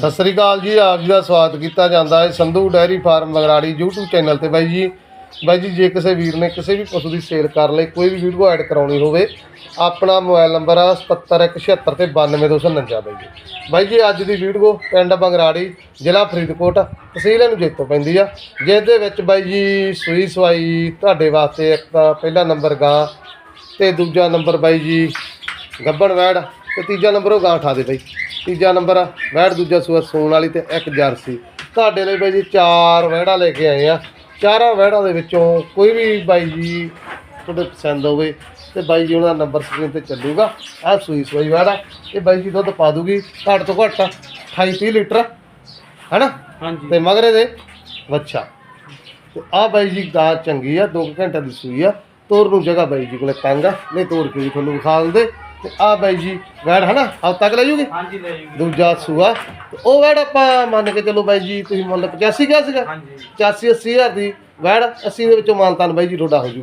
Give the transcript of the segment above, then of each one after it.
ਸਤਿ ਸ੍ਰੀ ਅਕਾਲ ਜੀ, ਆਪ ਜੀ ਦਾ ਸਵਾਗਤ ਕੀਤਾ ਜਾਂਦਾ ਹੈ Sandhu dairy farm Bagrari YouTube channel ਤੇ। ਬਾਈ ਜੀ ਬਾਈ ਜੀ, ਜੇ ਕਿਸੇ ਵੀਰ ਨੇ ਕਿਸੇ ਵੀ ਪਸ਼ੂ ਦੀ ਸੇਲ ਕਰਨ ਲਈ, ਕੋਈ ਵੀ ਵੀਡੀਓ ਐਡ ਕਰਾਉਣੀ ਹੋਵੇ, ਆਪਣਾ ਮੋਬਾਈਲ ਨੰਬਰ ਆ 77176 ਤੇ 92249 ਬਾਈ ਜੀ। ਬਾਈ ਜੀ, ਅੱਜ ਦੀ ਵੀਡੀਓ ਪਿੰਡ ਬਗਰਾੜੀ, ਜ਼ਿਲ੍ਹਾ ਫਰੀਦਕੋਟ, ਤਹਿਸੀਲ ਨੂੰ ਜੇਤੋ ਪੈਂਦੀ ਆ। ਜਿਸ ਦੇ ਵਿੱਚ ਬਾਈ ਜੀ, ਸੂਈ ਸਵਾਈ ਤੁਹਾਡੇ ਵਾਸਤੇ ਇੱਕ ਤਾਂ ਪਹਿਲਾ ਨੰਬਰ ਗਾਂ, ਤੇ ਦੂਜਾ ਨੰਬਰ ਬਾਈ ਜੀ, ਗੱਬਣ ਵੈੜ, ਤੇ ਤੀਜਾ ਨੰਬਰ ਉਹ ਗਾਂ ਉਠਾ ਦੇ ਬਾਈ। ਤੀਜਾ ਨੰਬਰ ਆ ਵੈੜ ਦੂਜਾ ਸੂਆ ਸੂਣ ਵਾਲੀ ਤੇ ਇੱਕ ਜਰਸੀ। ਤੁਹਾਡੇ ਲਈ ਬਾਈ ਜੀ ਚਾਰ ਵੈੜਾਂ ਲੈ ਕੇ ਆਏ ਆ। ਚਾਰਾਂ ਵੈੜਾਂ ਦੇ ਵਿੱਚੋਂ ਕੋਈ ਵੀ ਬਾਈ ਜੀ ਤੁਹਾਡੇ ਪਸੰਦ ਹੋਵੇ ਤੇ ਬਾਈ ਜੀ ਉਹਨਾਂ ਦਾ ਨੰਬਰ ਸਕਰੀਨ ਤੇ ਚੱਲੂਗਾ। ਆ ਸੂਈ ਸੂਈ ਵੈੜਾ ਇਹ ਬਾਈ ਜੀ ਦੁੱਧ ਪਾ ਦੂਗੀ ਘੱਟ ਤੋਂ ਘੱਟ 28 30 ਲੀਟਰ ਹੈਨਾ? ਹਾਂਜੀ। ਤੇ ਮਗਰੇ ਦੇ ਵੱਛਾ। ਤੇ ਆ ਬਾਈ ਜੀ ਗਾਂ ਚੰਗੀ ਆ 2 ਘੰਟੇ ਦੀ ਸੂਈ ਆ ਤੋਰ ਨੂੰ ਜਗ੍ਹਾ ਬਾਈ ਜੀ ਕੋਲੇ ਤੰਗ ਆ ਨਹੀਂ ਤੋੜ ਕੇ ਵੀ ਤੁਹਾਨੂੰ ਵਿਖਾ ਦਿੰਦੇ। ਤੇ ਆ ਬਾਈ ਜੀ ਵੈੜ ਹਨਾ? ਹਫਤਾ ਤੱਕ ਲੈ ਜੂਗੀ? ਹਾਂਜੀ ਲੈ ਜੂਗੀ। ਦੂਜਾ ਸੂਆ। ਤੇ ਉਹ ਵੈੜ ਆਪਾਂ ਮੰਨ ਕੇ ਚੱਲੋ ਬਾਈ ਜੀ ਤੁਸੀਂ ਮੁੱਲ 85 ਕਿਹਾ ਸੀਗਾ? ਹਾਂਜੀ। 85 80 ਹਜ਼ਾਰ ਦੀ ਵੈੜ 80 ਦੇ ਵਿੱਚੋਂ ਮਾਨਤਾਨ ਬਾਈ ਜੀ ਤੁਹਾਡਾ ਹੋ ਹਾਂਜੀ।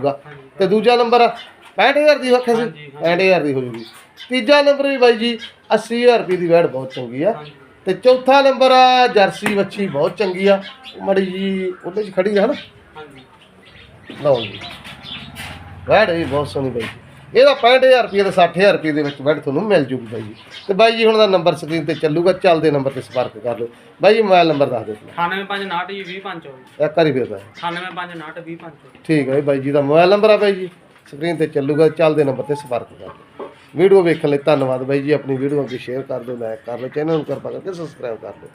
ਤੇ ਦੂਜਾ ਨੰਬਰ 65000 ਦੀ ਰੱਖਿਆ ਸੀ। ਹਾਂਜੀ, 65000 ਦੀ ਹੋ ਜੂਗੀ। ਤੀਜਾ ਨੰਬਰ ਵੀ ਬਾਈ ਜੀ 80000 ਰੁਪਏ ਦੀ ਵੈੜ ਬਹੁਤ ਚੰਗੀ ਆ। ਤੇ ਚੌਥਾ ਨੰਬਰ ਆ ਜਰਸੀ ਵੱਛੀ ਬਹੁਤ ਚੰਗੀ ਆ। ਮੜੀ ਜੀ ਉਹਦੇ 'ਚ ਖੜੀ ਆ ਹਨਾ? ਹਾਂਜੀ। ਲਓ ਜੀ। ਵੈੜ ਇਹ ਬਹੁਤ ਸੋਹਣੀ ਬਾਈ ਜੀ। ਇਹਦਾ 65000 ਰੁਪਏ ਤੇ 60000 ਰੁਪਏ ਦੇ ਵਿੱਚ ਵੈੜ ਤੁਹਾਨੂੰ ਮਿਲ ਜੂਗੀ ਬਾਈ ਜੀ। ਤੇ ਬਾਈ ਜੀ ਹੁਣ ਦਾ ਨੰਬਰ ਸਕਰੀਨ ਤੇ ਚੱਲੂਗਾ ਚੱਲਦੇ ਨੰਬਰ ਤੇ ਸੰਪਰਕ ਕਰ ਲਓ। ਬਾਈ ਜੀ ਮੋਬਾਈਲ ਨੰਬਰ ਦੱਸ ਦਿਓ। 9559 ਜੀ। 20 ਇੱਕ ਵਾਰੀ ਫੇਰ ਦਾ 9559 20 ਠੀਕ ਹੈ ਬਾਈ ਜੀ ਦਾ ਮੋਬਾਈਲ ਨੰਬਰ ਆ ਬਾਈ ਜੀ। ਸਕਰੀਨ ਤੇ ਚੱਲੂਗਾ ਚੱਲਦੇ ਨੰਬਰ ਤੇ ਸੰਪਰਕ ਕਰ ਲਓ। ਵੀਡੀਓ ਵੇਖਣ ਲਈ ਧੰਨਵਾਦ ਬਾਈ ਜੀ। ਆਪਣੀ ਵੀਡੀਓ ਅੱਗੇ ਸ਼ੇਅਰ ਕਰ ਦਿਓ ਲਾਈਕ ਕਰ ਲਓ। ਚੈਨਲ ਨੂੰ ਕਿਰਪਾ ਕਰਕੇ ਸਬਸਕ੍ਰਾਈਬ ਕਰ ਲਓ